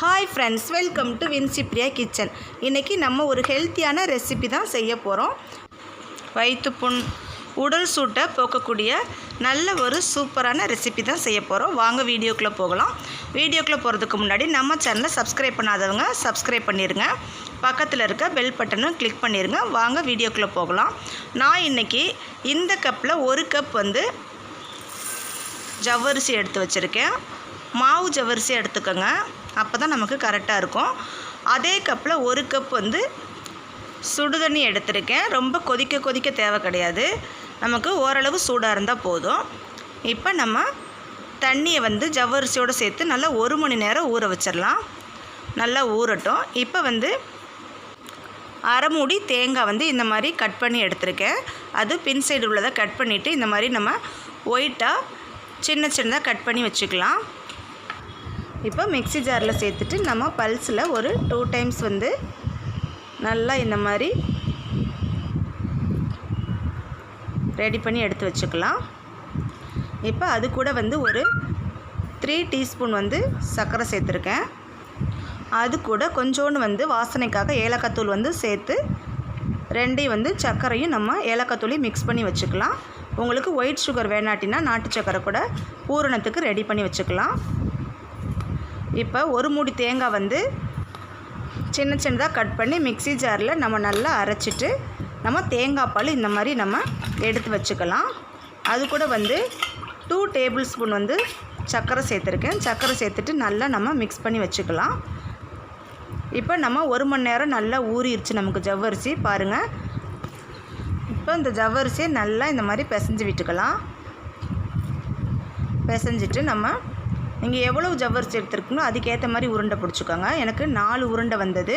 Hi friends welcome to Vinsipriya kitchen இன்றைக்கி நம்ம ஒரு ஹெல்த்தியான ரெசிபி தான் செய்ய போகிறோம் வயிற்றுப்புண் உடல் சூட்டை போக்கக்கூடிய நல்ல ஒரு சூப்பரான ரெசிபி தான் செய்ய போகிறோம் வாங்க வீடியோக்குள்ளே போகலாம். வீடியோக்குள்ளே போகிறதுக்கு முன்னாடி நம்ம சேனலை சப்ஸ்கிரைப் பண்ணாதவங்க சப்ஸ்கிரைப் பண்ணிடுங்க பக்கத்தில் இருக்க பெல் பட்டனும் கிளிக் பண்ணிடுங்க வாங்க வீடியோக்குள்ளே போகலாம். நான் இன்றைக்கி இந்த கப்பில் ஒரு கப் வந்து ஜவ்வரிசி எடுத்து வச்சுருக்கேன். மாவு ஜவ்வரிசி எடுத்துக்கோங்க. அப்போ தான் நமக்கு கரெக்டாக இருக்கும். அதே கப்பில் ஒரு கப் வந்து சுடுதண்ணி எடுத்திருக்கேன். ரொம்ப கொதிக்க கொதிக்க தேவை கிடையாது. நமக்கு ஓரளவு சூடாக இருந்தால் போதும். இப்போ நம்ம தண்ணியை வந்து ஜவ்வரிசியோடு சேர்த்து நல்லா ஒரு மணி நேரம் ஊற வச்சிடலாம் நல்லா ஊறட்டும். இப்போ வந்து அரை மூடி தேங்காய் வந்து இந்த மாதிரி கட் பண்ணி எடுத்திருக்கேன். அது பின் சைடு உள்ளதை கட் பண்ணிவிட்டு இந்த மாதிரி நம்ம ஒயிட்டாக சின்ன சின்னதாக கட் பண்ணி வச்சுக்கலாம். இப்போ மிக்ஸி ஜாரில் சேர்த்துட்டு நம்ம பல்ஸில் ஒரு டூ டைம்ஸ் வந்து நல்லா இந்த மாதிரி ரெடி பண்ணி எடுத்து வச்சுக்கலாம். இப்போ அது கூட வந்து ஒரு த்ரீ டீஸ்பூன் வந்து சர்க்கரை சேர்த்துருக்கேன். அது கூட கொஞ்சோண்டு வந்து வாசனைக்காக ஏலக்காத்தூள் வந்து சேர்த்து ரெண்டையும் வந்து சர்க்கரையும் நம்ம ஏலக்காத்தூளையும் மிக்ஸ் பண்ணி வச்சுக்கலாம். உங்களுக்கு ஒயிட் சுகர் வேணாட்டினா நாட்டு சர்க்கரை கூட பூரணத்துக்கு ரெடி பண்ணி வச்சுக்கலாம். இப்போ ஒரு மூடி தேங்காய் வந்து சின்ன சின்னதாக கட் பண்ணி மிக்ஸி ஜாரில் நம்ம நல்லா அரைச்சிட்டு நம்ம தேங்காய் பால் இந்த மாதிரி நம்ம எடுத்து வச்சுக்கலாம். அது கூட வந்து டூ டேபிள் ஸ்பூன் வந்து சர்க்கரை சேர்த்துருக்கேன். சர்க்கரை சேர்த்துட்டு நல்லா நம்ம மிக்ஸ் பண்ணி வச்சுக்கலாம். இப்போ நம்ம ஒரு மணி நேரம் நல்லா ஊறிடுச்சு நமக்கு ஜவ்வரிசி. பாருங்கள் இப்போ இந்த ஜவ்வரிசியை நல்லா இந்த மாதிரி பிசைஞ்சு விட்டுக்கலாம். பிசைஞ்சிட்டு நம்ம நீங்கள் எவ்வளோ ஜவ்வரிசி எடுத்துருக்கணும் அதுக்கேற்ற மாதிரி உருண்டை பிடிச்சிக்கோங்க. எனக்கு நாலு உருண்டை வந்தது.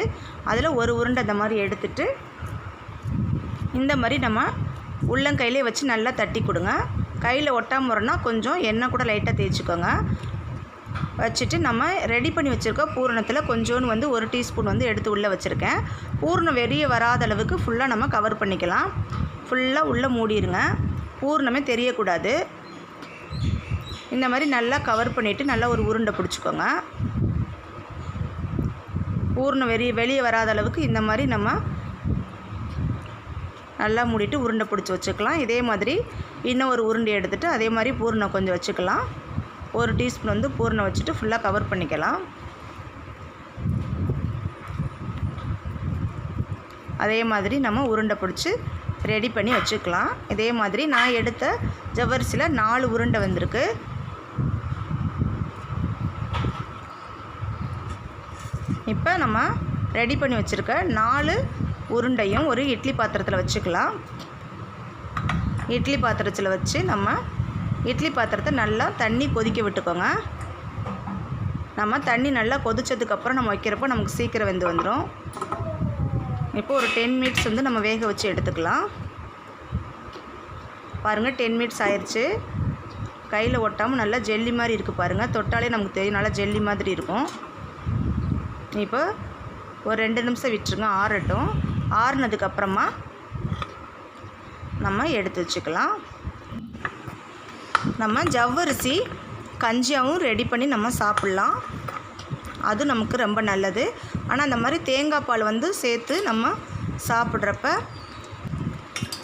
அதில் ஒரு உருண்டை இந்த மாதிரி எடுத்துட்டு இந்த மாதிரி நம்ம உள்ளங்கையிலே வச்சு நல்லா தட்டி கொடுங்க. கையில் ஒட்டாமல் வரனா கொஞ்சம் எண்ணெய் கூட லைட்டாக தேய்ச்சிக்கோங்க. வச்சுட்டு நம்ம ரெடி பண்ணி வச்சுருக்க பூரணத்தில் கொஞ்சோன்னு வந்து ஒரு டீஸ்பூன் வந்து எடுத்து உள்ளே வச்சுருக்கேன். பூர்ணம் வெளியே வராத அளவுக்கு ஃபுல்லாக நம்ம கவர் பண்ணிக்கலாம். ஃபுல்லாக உள்ளே மூடிடுங்க பூர்ணமே தெரியக்கூடாது. இந்த மாதிரி நல்லா கவர் பண்ணிவிட்டு நல்லா ஒரு உருண்டை பிடிச்சிக்கோங்க. பூர்ணம் வெளியே வெளியே வராத அளவுக்கு இந்த மாதிரி நம்ம நல்லா மூடிட்டு உருண்டை பிடிச்சி வச்சுக்கலாம். இதே மாதிரி இன்னும் ஒரு உருண்டை எடுத்துகிட்டு அதே மாதிரி பூர்ணம் கொஞ்சம் வச்சுக்கலாம். ஒரு டீஸ்பூன் வந்து பூர்ணம் வச்சுட்டு ஃபுல்லாக கவர் பண்ணிக்கலாம். அதே மாதிரி நம்ம உருண்டை பிடிச்சி ரெடி பண்ணி வச்சுக்கலாம். இதே மாதிரி நான் எடுத்த ஜவ்வரிசியில் நாலு உருண்டை வந்திருக்கு. இப்போ நம்ம ரெடி பண்ணி வச்சுருக்க நாலு உருண்டையும் ஒரு இட்லி பாத்திரத்தில் வச்சுக்கலாம். இட்லி பாத்திரத்தில் வச்சு நம்ம இட்லி பாத்திரத்தை நல்லா தண்ணி கொதிக்க விட்டுக்கோங்க. நம்ம தண்ணி நல்லா கொதித்ததுக்கப்புறம் நம்ம வைக்கிறப்போ நமக்கு சீக்கிரம் வெந்து வந்துடும் இப்போ ஒரு டென் மினிட்ஸ் வந்து நம்ம வேக வச்சு எடுத்துக்கலாம். பாருங்கள் டென் மினிட்ஸ் ஆயிடுச்சு கையில் ஒட்டாமல் நல்லா ஜெல்லி மாதிரி இருக்குது பாருங்கள் தொட்டாலே நமக்கு தெரியும் நல்லா ஜெல்லி மாதிரி இருக்கும். இப்போ ஒரு ரெண்டு நிமிஷம் விட்டுருங்க ஆறட்டும். ஆறுனதுக்கப்புறமா நம்ம எடுத்து வச்சுக்கலாம். நம்ம ஜவ்வரிசி கஞ்சியாகவும் ரெடி பண்ணி நம்ம சாப்பிட்லாம். அது நமக்கு ரொம்ப நல்லது. ஆனால் அந்த மாதிரி தேங்காய் பால் வந்து சேர்த்து நம்ம சாப்பிட்றப்ப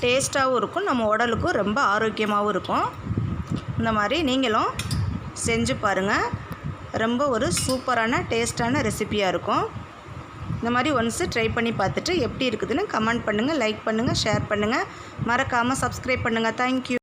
டேஸ்ட்டாகவும் இருக்கும் நம்ம உடலுக்கும் ரொம்ப ஆரோக்கியமாகவும் இருக்கும். இந்த மாதிரி நீங்களும் செஞ்சு பாருங்கள் ரொம்ப ஒரு சூப்பரான டேஸ்ட்டான ரெசிப்பியாக இருக்கும். இந்த மாதிரி ஒன்ஸு ட்ரை பண்ணி பார்த்துட்டு எப்படி இருக்குதுன்னு கமெண்ட் பண்ணுங்கள் லைக் பண்ணுங்கள் ஷேர் பண்ணுங்கள் மறக்காமல் சப்ஸ்கிரைப் பண்ணுங்கள் தேங்க்யூ